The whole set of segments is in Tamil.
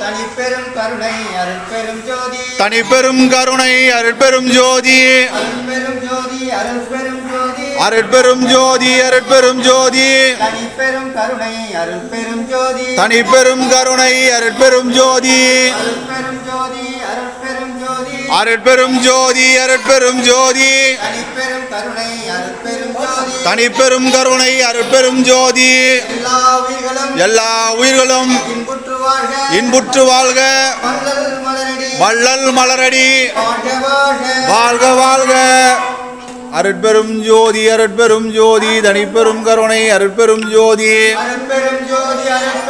தனிப்பெரும் கருணை அருட்பெரும் ஜோதி தனிப்பெரும் கருணை அருட்பெரும் ஜோதி அருட்பெரும் ஜோதி அருட்பெரும் ஜோதி அருட்பெரும் ஜோதி அருட்பெரும் ஜோதி தனிப்பெரும் கருணை அருட்பெரும் ஜோதி தனிப்பெரும் கருணை அருட்பெரும் ஜோதி அருட்பெரும் ஜோதி அருட்பெரும் ஜோதி அருட்பெரும் ஜோதி அருட்பெரும் ஜோதி தனிப்பெரும் கருணை அருட்பெரும் ஜோதி தனிப்பெரும் கருணை அருட்பெரும் ஜோதி எல்லா உயிர்களும் எல்லா உயிர்களும் இன்புற்று வாழ்க. வள்ளல் மலரடி. வாழ்க வாழ்க. வாழ்க வாழ்க. அருட்பெரும் ஜோதி அருட்பெரும் ஜோதி தனிப்பெரும் கருணை அருட்பெரும் ஜோதி. அருட்பெரும் ஜோதி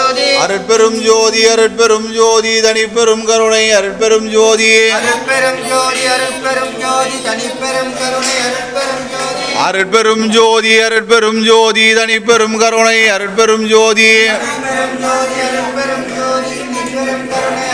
அருட்பெரும் ஜோதி அருட்பெரும் ஜோதி தனிப்பெரும் கருணை அருட்பெரும் ஜோதி. அருட்பெரும் ஜோதி அருட்பெரும் ஜோதி தனிப்பெரும் கருணை அருட்பெரும் ஜோதி. அருட்பெரும் ஜோதி அருட்பெரும் ஜோதி தனிப்பெரும் கருணை அருட்பெரும் ஜோதி. அருட்பெரும் ஜோதி அருட்பெரும் ஜோதி தனிப்பெரும் கருணை